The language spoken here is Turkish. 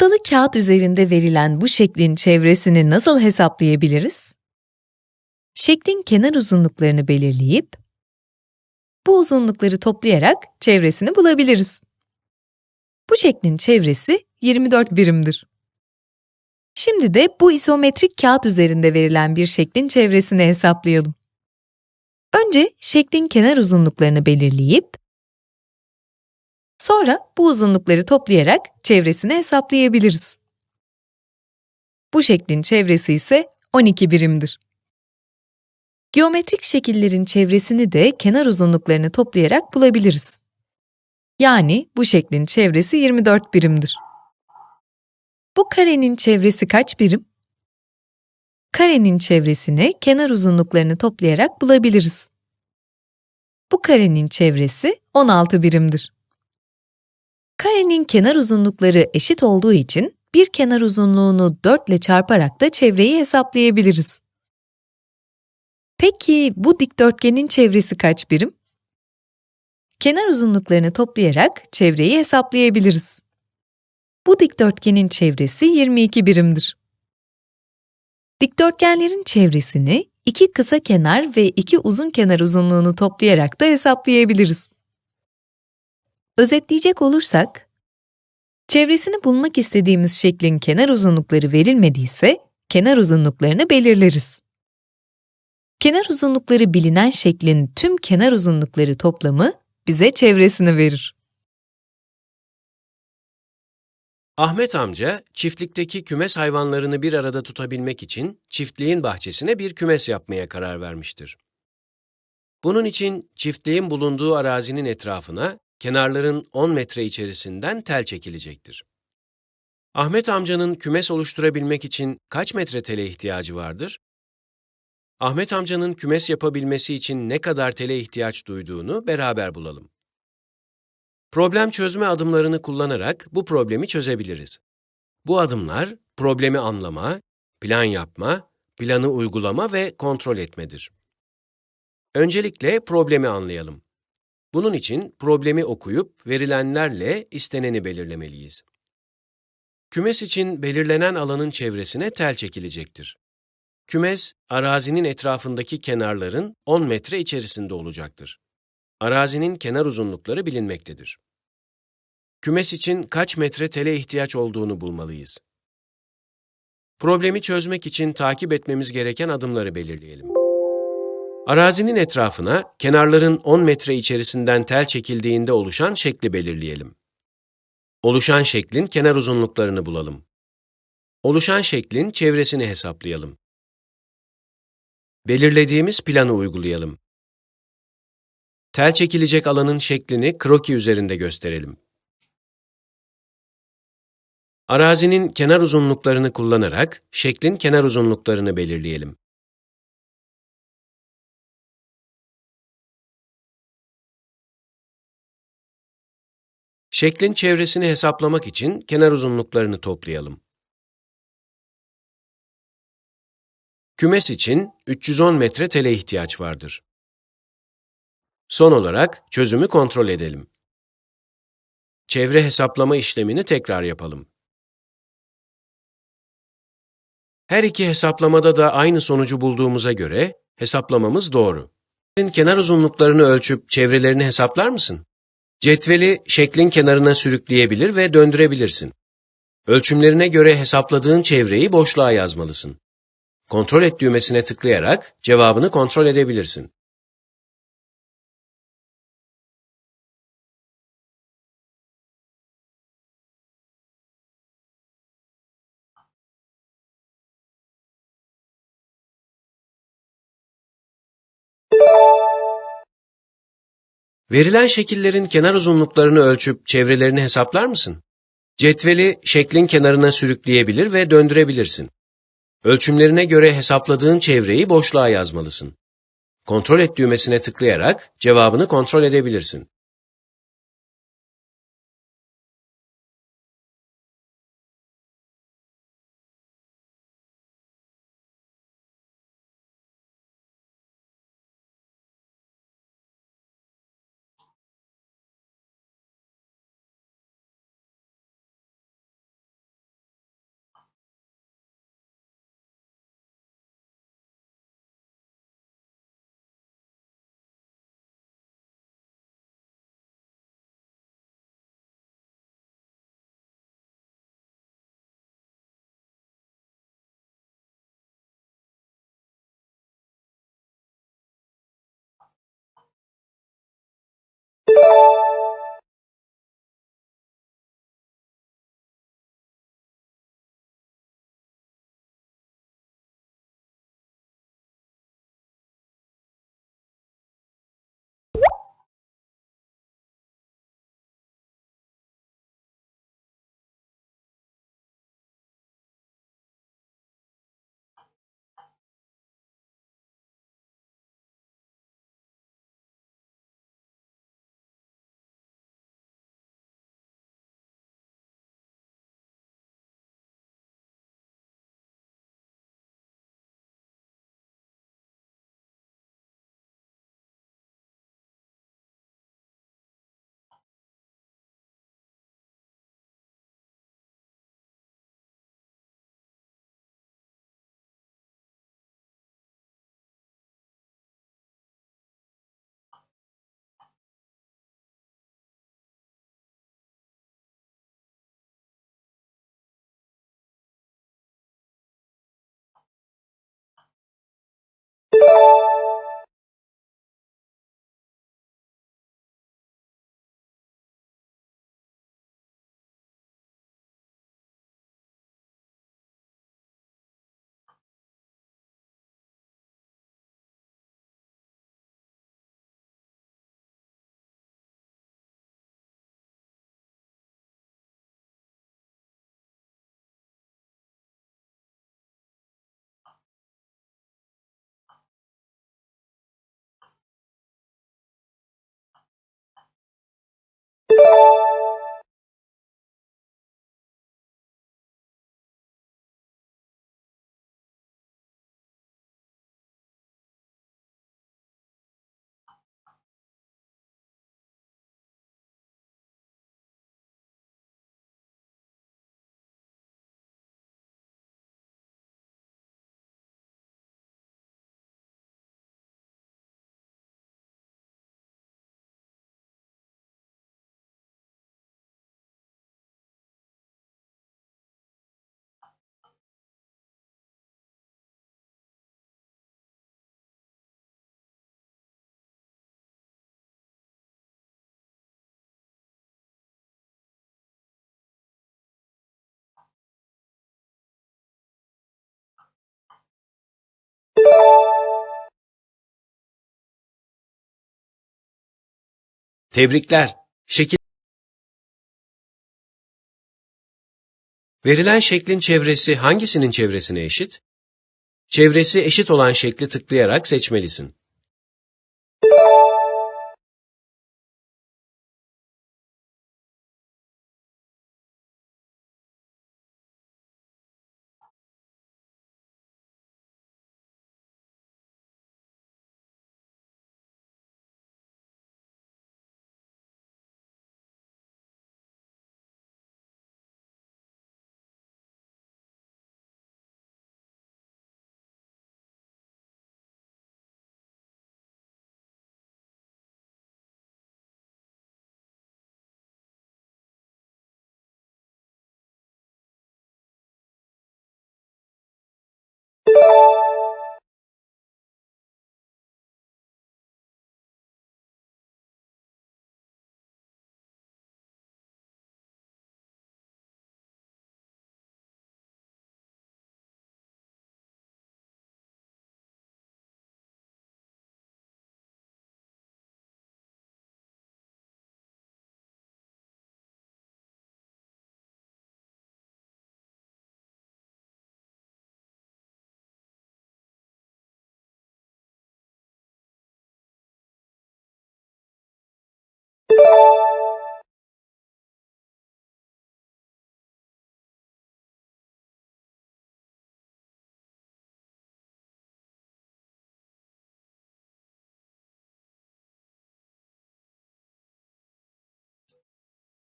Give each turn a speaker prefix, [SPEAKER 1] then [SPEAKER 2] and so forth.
[SPEAKER 1] Noktalı kağıt üzerinde verilen bu şeklin çevresini nasıl hesaplayabiliriz? Şeklin kenar uzunluklarını belirleyip, bu uzunlukları toplayarak çevresini bulabiliriz. Bu şeklin çevresi 24 birimdir. Şimdi de bu isometrik kağıt üzerinde verilen bir şeklin çevresini hesaplayalım. Önce şeklin kenar uzunluklarını belirleyip, sonra bu uzunlukları toplayarak çevresini hesaplayabiliriz. Bu şeklin çevresi ise 12 birimdir. Geometrik şekillerin çevresini de kenar uzunluklarını toplayarak bulabiliriz. Yani bu şeklin çevresi 24 birimdir. Bu karenin çevresi kaç birim? Karenin çevresini kenar uzunluklarını toplayarak bulabiliriz. Bu karenin çevresi 16 birimdir. Karenin kenar uzunlukları eşit olduğu için bir kenar uzunluğunu 4 ile çarparak da çevreyi hesaplayabiliriz. Peki bu dikdörtgenin çevresi kaç birim? Kenar uzunluklarını toplayarak çevreyi hesaplayabiliriz. Bu dikdörtgenin çevresi 22 birimdir. Dikdörtgenlerin çevresini iki kısa kenar ve iki uzun kenar uzunluğunu toplayarak da hesaplayabiliriz. Özetleyecek olursak, çevresini bulmak istediğimiz şeklin kenar uzunlukları verilmediyse, kenar uzunluklarını belirleriz. Kenar uzunlukları bilinen şeklin tüm kenar uzunlukları toplamı bize çevresini verir.
[SPEAKER 2] Ahmet amca çiftlikteki kümes hayvanlarını bir arada tutabilmek için çiftliğin bahçesine bir kümes yapmaya karar vermiştir. Bunun için çiftliğin bulunduğu arazinin etrafına kenarların 10 metre içerisinden tel çekilecektir. Ahmet amcanın kümes oluşturabilmek için kaç metre tele ihtiyacı vardır? Ahmet amcanın kümes yapabilmesi için ne kadar tele ihtiyaç duyduğunu beraber bulalım. Problem çözme adımlarını kullanarak bu problemi çözebiliriz. Bu adımlar problemi anlama, plan yapma, planı uygulama ve kontrol etmedir. Öncelikle problemi anlayalım. Bunun için problemi okuyup verilenlerle isteneni belirlemeliyiz. Kümes için belirlenen alanın çevresine tel çekilecektir. Kümes, arazinin etrafındaki kenarların 10 metre içerisinde olacaktır. Arazinin kenar uzunlukları bilinmektedir. Kümes için kaç metre tele ihtiyaç olduğunu bulmalıyız. Problemi çözmek için takip etmemiz gereken adımları belirleyelim. Arazinin etrafına kenarların 10 metre içerisinden tel çekildiğinde oluşan şekli belirleyelim. Oluşan şeklin kenar uzunluklarını bulalım. Oluşan şeklin çevresini hesaplayalım. Belirlediğimiz planı uygulayalım. Tel çekilecek alanın şeklini kroki üzerinde gösterelim. Arazinin kenar uzunluklarını kullanarak şeklin kenar uzunluklarını belirleyelim. Şeklin çevresini hesaplamak için kenar uzunluklarını toplayalım. Kümes için 310 metre tele ihtiyaç vardır. Son olarak çözümü kontrol edelim. Çevre hesaplama işlemini tekrar yapalım. Her iki hesaplamada da aynı sonucu bulduğumuza göre hesaplamamız doğru. Kenar uzunluklarını ölçüp çevrelerini hesaplar mısın? Cetveli şeklin kenarına sürükleyebilir ve döndürebilirsin. Ölçümlerine göre hesapladığın çevreyi boşluğa yazmalısın. Kontrol et düğmesine tıklayarak cevabını kontrol edebilirsin. Verilen şekillerin kenar uzunluklarını ölçüp çevrelerini hesaplar mısın? Cetveli şeklin kenarına sürükleyebilir ve döndürebilirsin. Ölçümlerine göre hesapladığın çevreyi boşluğa yazmalısın. Kontrol et düğmesine tıklayarak cevabını kontrol edebilirsin. Tebrikler. Şekil Verilen şeklin çevresi hangisinin çevresine eşit? Çevresi eşit olan şekli tıklayarak seçmelisin.